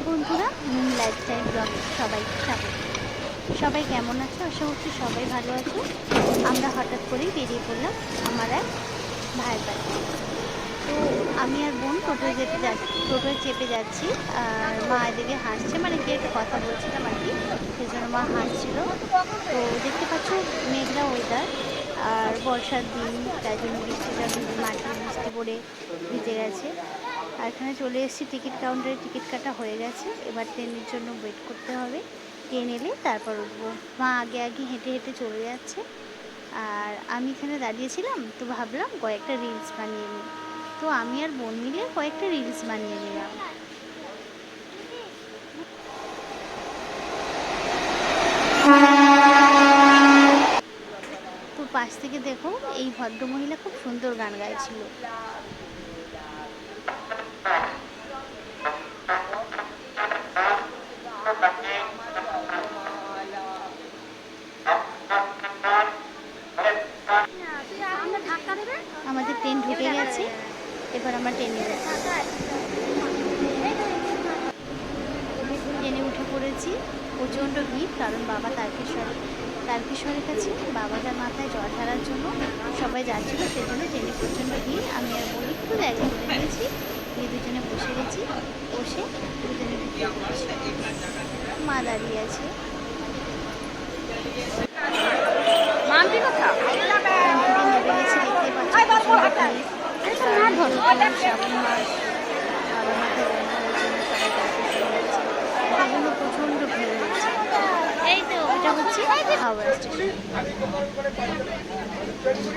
নমস্কার বন্ধুরা moon lifestyle ব্লগে সবাইকে স্বাগত। সবাই কেমন আছো? আশা করছি সবাই ভালো আছো। আমরা হঠাৎ করেই বেরিয়ে পড়লাম আমার এক ভাইয়ের বাড়ি। তো আমি আর বোন টোটো যেতে যাচ্ছি, টোটোয় চেপে যাচ্ছি, আর মা এদিকে হাসছে মানে কি একটা কথা বলছিলাম আর কি সেই জন্য মা হাসছিল। তো দেখতে পাচ্ছ মেঘলা ওয়েদার আর বর্ষার দিন, তাই জন্য বৃষ্টিটা ভিজে মাটি বৃষ্টি পড়ে ভিজে গেছে। আর এখানে চলে এসেছি টিকিট কাউন্টারে টিকিট কাটা হয়ে গেছে। এবার ট্রেনের জন্য ওয়েট করতে হবে। ট্রেন এলে তারপর উঠবো। মা আগে আগে হেঁটে হেঁটে চলে যাচ্ছে। আর আমি এখানে দাঁড়িয়েছিলাম, তো ভাবলাম কয়েকটা রিলস বানিয়ে নিই। তো আমি আর বোন মিলে কয়েকটা রিলস বানিয়ে নিলাম। তো পাশ থেকে দেখো, এই ভদ্রমহিলা খুব সুন্দর গান গাইছিল আমাদের ট্রেন ঢুকে গেছে এবার আমরা ট্রেনে ট্রেনে উঠে পড়েছি। প্রচণ্ড ভিড়, কারণ বাবা তারকেশ্বরে তারকেশ্বরের কাছে, বাবাটার মাথায় জল ঢালার জন্য সবাই যাচ্ছিল, সেজন্য ট্রেনে প্রচণ্ড ভিড়। আমি আর বলি একটু জায়গা করে নিয়েছি, দিয়ে দুজনে বসে গেছি। বসে দুজনে মা দাঁড়িয়ে আছে মানবি কথা ট্রেন থেকে নেমে গেছি দেখতে পাচ্ছি প্রচণ্ড ভিড় কারণ ধরো শ্রাবণ মাস বাবার মাথায় জল ঢালার জন্য সবাই প্রচণ্ড ভিড় হচ্ছে হচ্ছে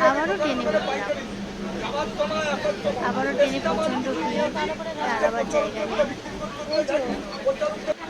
আবারও ট্রেনে আবারও ট্রেনে প্রচণ্ড ভিড় আবার জায়গা নেই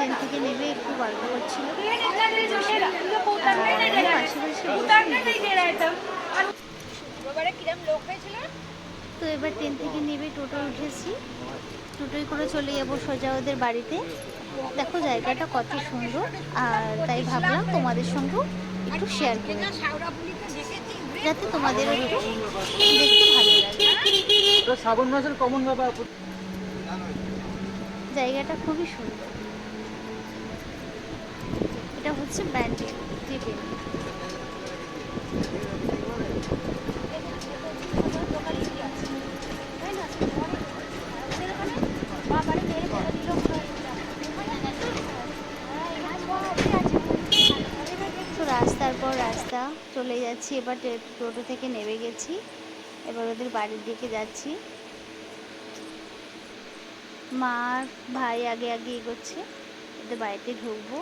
ট্রেন থেকে নেমে একটু গল্প করছিল তো এবার ট্রেন থেকে নেমে টোটো উঠেছি। টোটোয় করে চলে যাব সোজা ওদের বাড়িতে। দেখো জায়গাটা কত সুন্দর। আর তাই ভাবলাম তোমাদের সঙ্গেও একটু শেয়ার করি যাতে তোমাদের একটু দেখতে ভালো লাগে। তো শ্রাবণ মাসের কমন ব্যাপার জায়গাটা খুবই সুন্দর। এটা হচ্ছে ব্যান্ডেল টিফিন তো রাস্তার পর রাস্তা চলে যাচ্ছি, এবার টোটো থেকে নেমে গেছি। এবার ওদের বাড়ির দিকে যাচ্ছি। মা ভাই আগে আগে এগোচ্ছে, ওদের বাড়িতে ঢুকবো।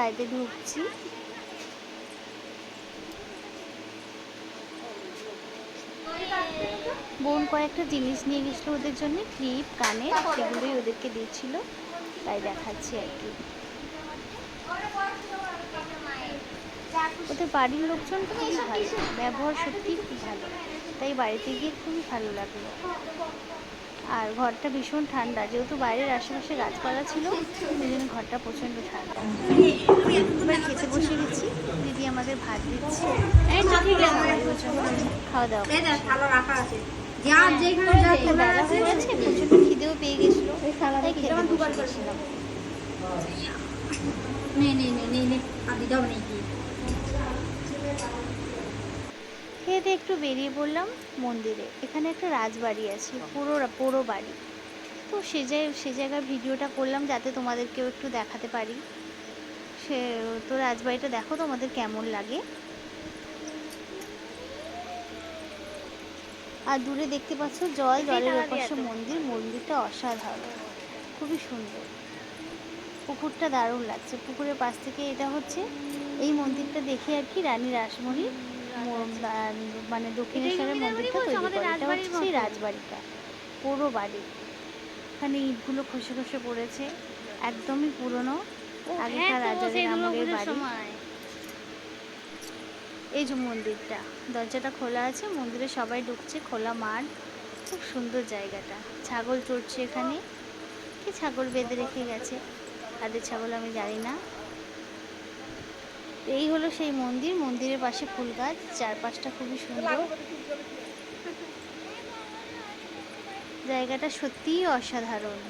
বাড়িতে ঢুকছি। বোন কয়েকটা জিনিস নিয়ে গেছিল ওদের জন্য, ক্লিপ, কানে, সেগুলোই ওদেরকে দিয়েছিল। তাই দেখাচ্ছি আর কি। ওদের বাড়ির লোকজন খুবই ভালো, ব্যবহার সত্যি খুব ভালো। তাই বাড়িতে গিয়ে খুবই ভালো লাগল। আর ঘরটা ভীষণ ঠান্ডা যেহেতু বাইরের আশেপাশে গাছপালা ছিল সেই জন্য ঘরটা প্রচণ্ড ঠান্ডা। এবার খেতে বসে গেছি দিদি আমাদের ভাত দিচ্ছে। প্রচণ্ড খাওয়া দাওয়া বেলা হয়ে গেছে প্রচণ্ড খিদেও পেয়ে গেছিল। তাই খেতে বসে গেছিলাম নে নে নে নে নে। আদি দাও খেয়ে দিয়ে একটু বেরিয়ে পড়লাম মন্দিরে। এখানে একটা রাজবাড়ি আছে পুরো পুরো বাড়ি। তো সে জায়গায় সে জায়গার ভিডিওটা করলাম যাতে তোমাদেরকেও একটু দেখাতে পারি। সে তো রাজবাড়িটা দেখো তোমাদের কেমন লাগে। আর দূরে দেখতে পাচ্ছ জল জলের ওপাশে মন্দির মন্দিরটা অসাধারণ খুবই সুন্দর। পুকুরটা দারুণ লাগছে। পুকুরের পাশ থেকে এটা হচ্ছে এই মন্দিরটা দেখে আর কি রানী রাসমণি মানে দক্ষিণেশ্বরের মন্দিরটা তৈরি করে এটা হচ্ছে সেই রাজবাড়িটা পুরো বাড়ি। এখানে ইটগুলো খসে খসে পড়েছে একদমই পুরনো। আগেকার রাজাদের আমলের বাড়ি। এই যে মন্দিরটা দরজাটা খোলা আছে মন্দিরে সবাই ঢুকছে খোলা মাঠ খুব সুন্দর জায়গাটা। ছাগল চড়ছে এখানে। কি ছাগল বেঁধে রেখে গেছে? তাদের ছাগল আমি জানি না। এই হলো সেই মন্দির। মন্দিরের পাশে ফুল গাছ, চারপাশটা খুবই সুন্দর। জায়গাটা সত্যিই অসাধারণ।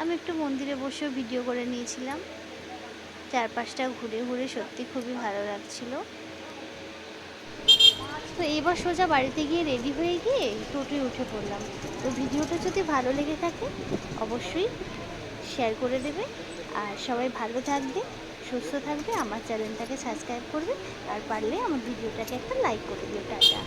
আমি একটু মন্দিরে বসেও ভিডিও করে নিয়েছিলাম। চারপাশটা ঘুরে ঘুরে সত্যি খুবই ভালো লাগছিল। তো এবার সোজা বাড়িতে গিয়ে রেডি হয়ে গিয়ে টোটোয় উঠে পড়লাম। তো ভিডিওটা যদি ভালো লেগে থাকে, অবশ্যই শেয়ার করে দেবে। আর সবাই ভালো থাকবে, সুস্থ থাকবে, আমার চ্যানেলটাকে সাবস্ক্রাইব করবে, আর পারলে আমার ভিডিওটাকে একটা লাইক করে দিও, টাটা।